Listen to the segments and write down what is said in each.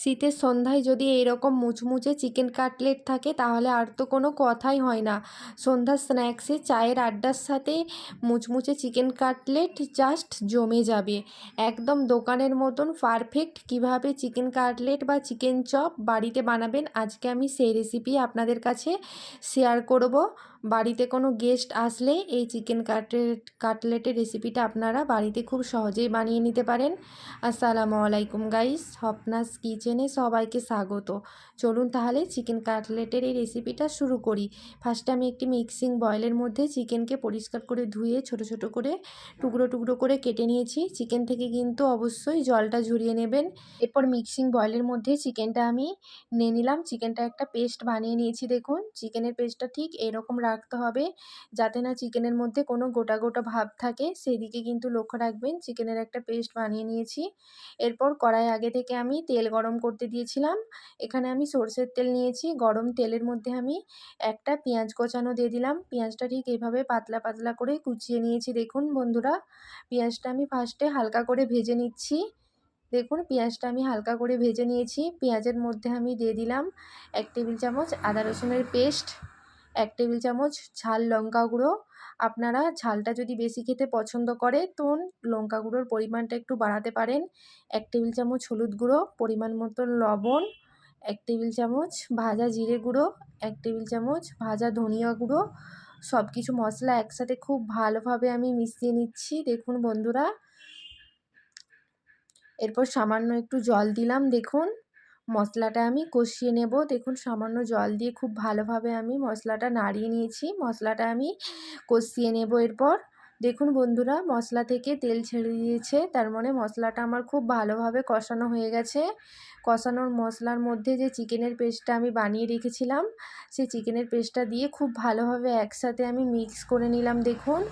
শীতের সন্ধ্যায় যদি এইরকম মুচমুচে চিকেন কাটলেট থাকে, তাহলে আর তো কোনো কথাই হয় না। সন্ধ্যার স্ন্যাক্সে, চায়ের আড্ডার সাথে মুচমুচে চিকেন কাটলেট জাস্ট জমে যাবে। একদম দোকানের মতন পারফেক্ট কীভাবে চিকেন কাটলেট বা চিকেন চপ বাড়িতে বানাবেন, আজকে আমি সেই রেসিপি আপনাদের কাছে শেয়ার করব। বাড়িতে কোনো গেস্ট আসলে এই চিকেন কাটলেট কাটলেটের রেসিপিটা আপনারা বাড়িতে খুব সহজেই বানিয়ে নিতে পারেন। আসসালামু আলাইকুম গাইস হপনাস কিচেনে সবাইকে স্বাগত। চলুন তাহলে চিকেন কাটলেটের এই রেসিপিটা শুরু করি। ফার্স্টে আমি একটি মিক্সিং বয়েলের মধ্যে চিকেনকে পরিষ্কার করে ধুয়ে ছোট ছোট করে টুকরো টুকরো করে কেটে নিয়েছি। চিকেন থেকে কিন্তু অবশ্যই জলটা ঝরিয়ে নেবেন। এরপর মিক্সিং বয়েলের মধ্যে চিকেনটা আমি নিয়ে নিলাম। চিকেনটা একটা পেস্ট বানিয়ে নিয়েছি দেখুন। চিকেনের পেস্টটা ঠিক এরকম রাখতে হবে। যাতে না চিকেনের মধ্যে কোনো গোটা গোটা ভাব থাকে, সেদিকে কিন্তু লক্ষ্য রাখবেন। চিকেনের একটা পেস্ট বানিয়ে নিয়েছি। এরপর কড়াই আগে থেকে আমি তেল গরম করতে দিয়েছিলাম। এখানে আমি সর্ষের তেল নিয়েছি। গরম তেলের মধ্যে আমি একটা পেঁয়াজ কোচানো দিয়ে দিলাম। পেঁয়াজটা ঠিক এভাবে পাতলা পাতলা করে কুচিয়ে নিয়েছি। দেখুন বন্ধুরা, পেঁয়াজটা আমি ফার্স্টে হালকা করে ভেজে নিচ্ছি। দেখুন, পেঁয়াজটা আমি হালকা করে ভেজে নিয়েছি। পেঁয়াজের মধ্যে আমি দিয়ে দিলাম এক টেবিল চামচ আদা রসুনের পেস্ট। এক টেবিল চামচ ঝাল লঙ্কা গুঁড়ো। আপনারা ঝালটা যদি বেশি খেতে পছন্দ করে তো লঙ্কা গুঁড়োর পরিমাণটা একটু বাড়াতে পারেন। এক টেবিল চামচ হলুদ গুঁড়ো, পরিমাণ মতো লবণ, এক টেবিল চামচ ভাজা জিরে গুঁড়ো, এক টেবিল চামচ ভাজা ধনিয়া গুঁড়ো। সব কিছু মশলা একসাথে খুব ভালোভাবে আমি মিশিয়ে নিচ্ছি। দেখুন বন্ধুরা। এরপর সামান্য একটু জল দিলাম, দেখুন। মশলাটা আমি কষিয়ে নেব। দেখুন, সামান্য জল দিয়ে খুব ভালোভাবে আমি মশলাটা নাড়িয়ে নিয়েছি। মশলাটা আমি কষিয়ে নেব এরপর। দেখুন বন্ধুরা, মশলা থেকে তেল ছেড়ে দিয়েছে। তার মানে মশলাটা আমার খুব ভালোভাবে কষানো হয়ে গেছে। কষানোর মশলার মধ্যে যে চিকেনের পেস্টটা আমি বানিয়ে রেখেছিলাম, সেই চিকেনের পেস্টটা দিয়ে খুব ভালোভাবে একসাথে আমি মিক্স করে নিলাম দেখুন।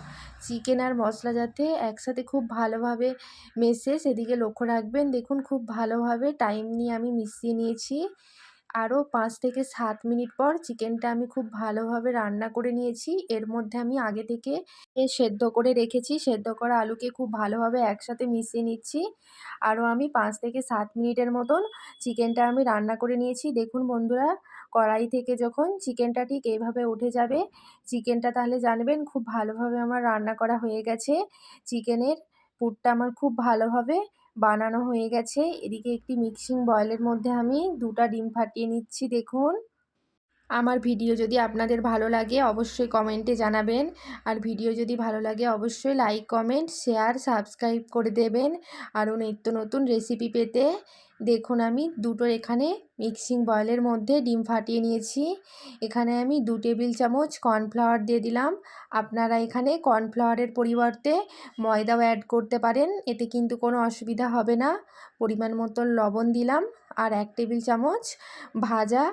চিকেন আর মশলা যাতে একসাথে খুব ভালোভাবে মেশে সেদিকে লক্ষ্য রাখবেন। দেখুন খুব ভালোভাবে টাইম নিয়ে আমি মিশিয়ে নিয়েছি। আরও পাঁচ থেকে সাত মিনিট পর চিকেনটা আমি খুব ভালোভাবে রান্না করে নিয়েছি। এর মধ্যে আমি আগে থেকে সেদ্ধ করে রেখেছি। সেদ্ধ করা আলুকে খুব ভালোভাবে একসাথে মিশিয়ে নিচ্ছি। আরও আমি পাঁচ থেকে সাত মিনিটের মতন চিকেনটা আমি রান্না করে নিয়েছি। দেখুন বন্ধুরা, কড়াই থেকে যখন চিকেনটা ঠিক এইভাবে উঠে যাবে, চিকেনটা তাহলে জানবেন খুব ভালোভাবে আমার রান্না করা হয়ে গেছে। চিকেনের পুরটা আমার খুব ভালোভাবে বানানো হয়ে গেছে। এদিকে একটি মিক্সিং বয়েলের মধ্যে আমি দুটা ডিম ফাটিয়ে নিচ্ছি, দেখুন। আমার ভিডিও যদি আপনাদের ভালো লাগে, অবশ্যই কমেন্টে জানাবেন। আর ভিডিও যদি ভালো লাগে, অবশ্যই লাইক কমেন্ট শেয়ার সাবস্ক্রাইব করে দেবেন। আরও নিত্য নতুন রেসিপি পেতে দেখুন আমি দুটো এখানে মিক্সিং বয়েলের মধ্যে ডিম ফাটিয়ে নিয়েছি। এখানে আমি দু টেবিল চামচ কর্নফ্লাওয়ার দিয়ে দিলাম। আপনারা এখানে কর্নফ্লাওয়ারের পরিবর্তে ময়দাও অ্যাড করতে পারেন, এতে কিন্তু কোনো অসুবিধা হবে না। পরিমাণ মতন লবণ দিলাম আর এক টেবিল চামচ ভাজা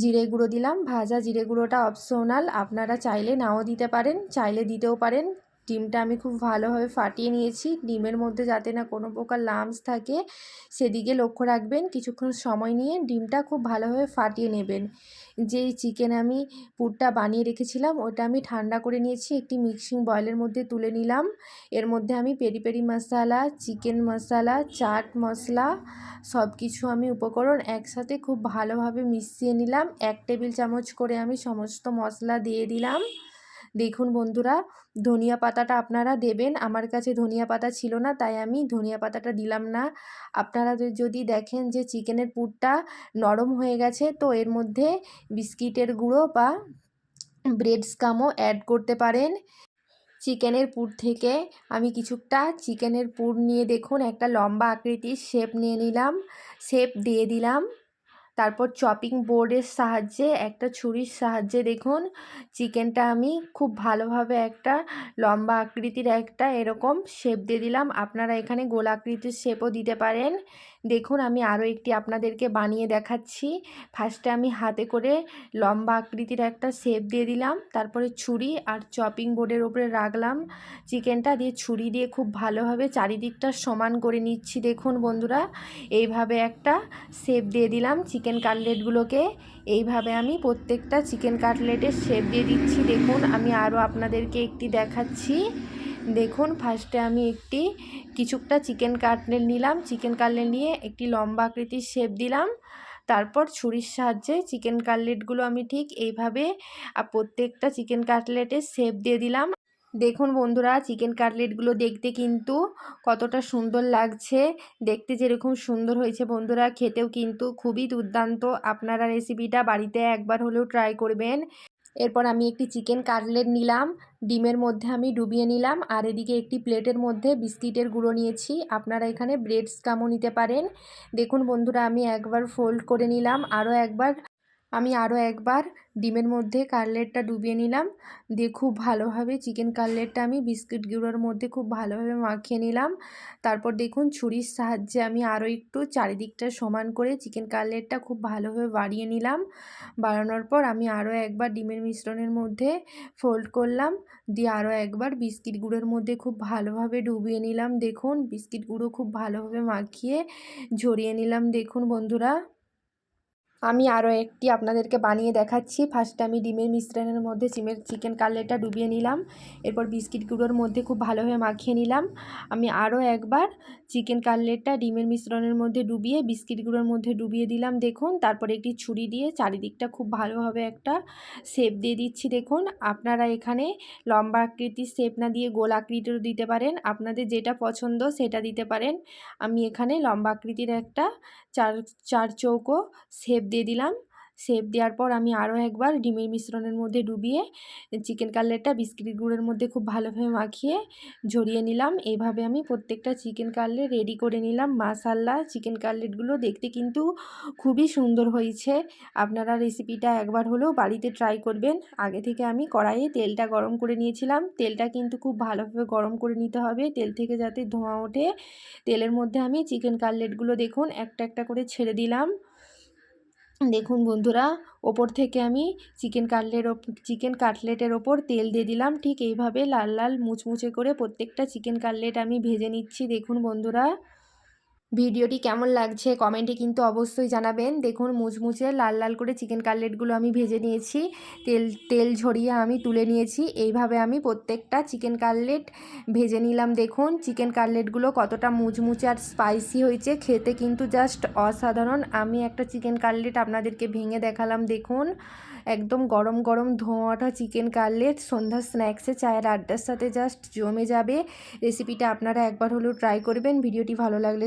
জিরে গুঁড়ো দিলাম। ভাজা জিরে গুঁড়োটা অপশনাল আপনারা চাইলে নাও দিতে পারেন, চাইলে দিতেও পারেন। ডিমটা আমি খুব ভালোভাবে ফাটিয়ে নিয়েছি। ডিমের মধ্যে যাতে না কোনো প্রকার লামস থাকে, সেদিকে লক্ষ্য রাখবেন। কিছুক্ষণ সময় নিয়ে ডিমটা খুব ভালোভাবে ফাটিয়ে নেবেন। যেই চিকেন আমি পুরটা বানিয়ে রেখেছিলাম, ওটা আমি ঠান্ডা করে নিয়েছি। একটি মিক্সিং বয়েলের মধ্যে তুলে নিলাম। এর মধ্যে আমি পেরি পেরি মশলা চিকেন মশলা চাট মশলা সব কিছু আমি উপকরণ একসাথে খুব ভালোভাবে মিশিয়ে নিলাম। এক টেবিল চামচ করে আমি সমস্ত মশলা দিয়ে দিলাম। দেখুন বন্ধুরা, ধনিয়া পাতাটা আপনারা দেবেন। আমার কাছে ধনিয়া পাতা ছিল না, তাই আমি ধনিয়া পাতাটা দিলাম না। আপনারা যদি দেখেন যে চিকেনের পুরটা নরম হয়ে গেছে, তো এর মধ্যে বিস্কিটের গুঁড়ো বা ব্রেড স্কামও অ্যাড করতে পারেন। চিকেনের পুর থেকে আমি কিছুটা চিকেনের পুর নিয়ে দেখুন, একটা লম্বা আকৃতির শেপ নিয়ে নিলাম। শেপ দিয়ে দিলাম। তারপর চপিং বোর্ডের সাহায্যে একটা ছুরির সাহায্যে দেখুন চিকেনটা আমি খুব ভালোভাবে একটা লম্বা আকৃতির একটা এরকম শেপ দিয়ে দিলাম। আপনারা এখানে গোল আকৃতির শেপও দিতে পারেন। দেখুন, আমি আরও একটি আপনাদেরকে বানিয়ে দেখাচ্ছি। ফার্স্টে আমি হাতে করে লম্বা আকৃতির একটা শেপ দিয়ে দিলাম। তারপরে ছুরি আর চপিং বোর্ডের ওপরে রাখলাম। চিকেনটা দিয়ে ছুরি দিয়ে খুব ভালোভাবে চারিদিকটা সমান করে নিচ্ছি। দেখুন বন্ধুরা, এইভাবে একটা শেপ দিয়ে দিলাম চিকেন কাটলেটগুলোকে এইভাবে আমি প্রত্যেকটা চিকেন কাটলেটের শেপ দিয়ে দিচ্ছি। দেখুন, আমি আরও আপনাদেরকে একটি দেখাচ্ছি। দেখুন ফার্স্টে আমি একটি কিছুটা চিকেন কাটলেট নিলাম। চিকেন কাটলেট নিয়ে একটি লম্বা আকৃতির শেপ দিলাম। তারপর ছুরির সাহায্যে চিকেন কাটলেটগুলো আমি ঠিক এইভাবে প্রত্যেকটা চিকেন কাটলেটের শেপ দিয়ে দিলাম। দেখুন বন্ধুরা চিকেন কাটলেটগুলো দেখতে কিন্তু কতটা সুন্দর লাগছে। দেখতে যেরকম সুন্দর হয়েছে বন্ধুরা, খেতেও কিন্তু খুবই দুর্দান্ত। আপনারা রেসিপিটা বাড়িতে একবার হলেও ট্রাই করবেন। এরপর আমি একটি চিকেন কাটলেট নিলাম, ডিমের মধ্যে আমি ডুবিয়ে নিলাম, আর এদিকে একটি প্লেটের মধ্যে বিস্কিটের গুঁড়ো নিয়েছি। আপনারা এখানে ব্রেডস কামও নিতে পারেন। দেখুন বন্ধুরা, আমি একবার ফোল্ড করে নিলাম, আরও একবার আমি আরও একবার ডিমের মধ্যে কাটলেটটা ডুবিয়ে নিলাম। দিয়ে খুব ভালোভাবে চিকেন কাটলেটটা আমি বিস্কিট গুঁড়োর মধ্যে খুব ভালোভাবে মাখিয়ে নিলাম। তারপর দেখুন ছুরির সাহায্যে আমি আরও একটু চারিদিকটা সমান করে চিকেন কাটলেটটা খুব ভালোভাবে বাড়িয়ে নিলাম। বাড়ানোর পর আমি আরও একবার ডিমের মিশ্রণের মধ্যে ফোল্ড করলাম। দিয়ে আরও একবার বিস্কিট গুঁড়োর মধ্যে খুব ভালোভাবে ডুবিয়ে নিলাম। দেখুন বিস্কিট গুঁড়ো খুব ভালোভাবে মাখিয়ে ঝরিয়ে নিলাম। দেখুন বন্ধুরা। আমি আরও একটি আপনাদেরকে বানিয়ে দেখাচ্ছি। ফার্স্টে আমি ডিমের মিশ্রণের মধ্যে সিমের চিকেন কাটলেটটা ডুবিয়ে নিলাম। এরপর বিস্কিট গুঁড়োর মধ্যে খুব ভালোভাবে মাখিয়ে নিলাম। আমি আরও একবার চিকেন কাটলেটটা ডিমের মিশ্রণের মধ্যে ডুবিয়ে বিস্কিট গুঁড়োর মধ্যে ডুবিয়ে দিলাম। দেখুন, তারপর একটি ছুরি দিয়ে চারিদিকটা খুব ভালোভাবে একটা শেপ দিয়ে দিচ্ছি। দেখুন, আপনারা এখানে লম্বা আকৃতির শেপ না দিয়ে গোল আকৃতিরও দিতে পারেন। আপনাদের যেটা পছন্দ সেটা দিতে পারেন। আমি এখানে লম্বা আকৃতির একটা চার চার চৌকো শেপ দিয়ে দিলাম। শেপ দেওয়ার পর আমি আরও একবার ডিমের মিশ্রণের মধ্যে ডুবিয়ে চিকেন কাটলেটটা বিস্কিট গুঁড়োর মধ্যে খুব ভালোভাবে মাখিয়ে ঝরিয়ে নিলাম। এভাবে আমি প্রত্যেকটা চিকেন কাটলেট রেডি করে নিলাম। মাসাল্লা চিকেন কাটলেটগুলো দেখতে কিন্তু খুবই সুন্দর হয়েছে। আপনারা রেসিপিটা একবার হলেও বাড়িতে ট্রাই করবেন। আগে থেকে আমি কড়াইয়ে তেলটা গরম করে নিয়েছিলাম। তেলটা কিন্তু খুব ভালোভাবে গরম করে নিতে হবে। তেল থেকে যাতে ধোঁয়া ওঠে। তেলের মধ্যে আমি চিকেন কাটলেটগুলো দেখুন, একটা একটা করে ছেড়ে দিলাম। দেখুন বন্ধুরা, ওপর থেকে আমি চিকেন কাটলের চিকেন কাটলেটের ওপর তেল দিয়ে দিলাম। ঠিক এইভাবে লাল লাল মুচমুচে করে প্রত্যেকটা চিকেন কাটলেট আমি ভেজে নিচ্ছি। দেখুন বন্ধুরা ভিডিওটি কেমন লাগছে কমেন্টে কিন্তু অবশ্যই জানাবেন। দেখুন, মুচমুচে লাল লাল করে চিকেন কাটলেটগুলো আমি ভেজে নিয়েছি। তেল তেল ঝরিয়ে আমি তুলে নিয়েছি। এইভাবে আমি প্রত্যেকটা চিকেন কাটলেট ভেজে নিলাম। দেখুন চিকেন কাটলেটগুলো কতটা মুচমুচে আর স্পাইসি হয়েছে। খেতে কিন্তু জাস্ট অসাধারণ। আমি একটা চিকেন কাটলেট আপনাদেরকে ভেঙে দেখালাম। দেখুন, একদম গরম গরম ধোঁয়াটা চিকেন কাটলেট সন্ধ্যার স্ন্যাক্সে চায়ের আড্ডার সাথে জাস্ট জমে যাবে। রেসিপিটা আপনারা একবার হলেও ট্রাই করবেন। ভিডিওটি ভালো লাগলে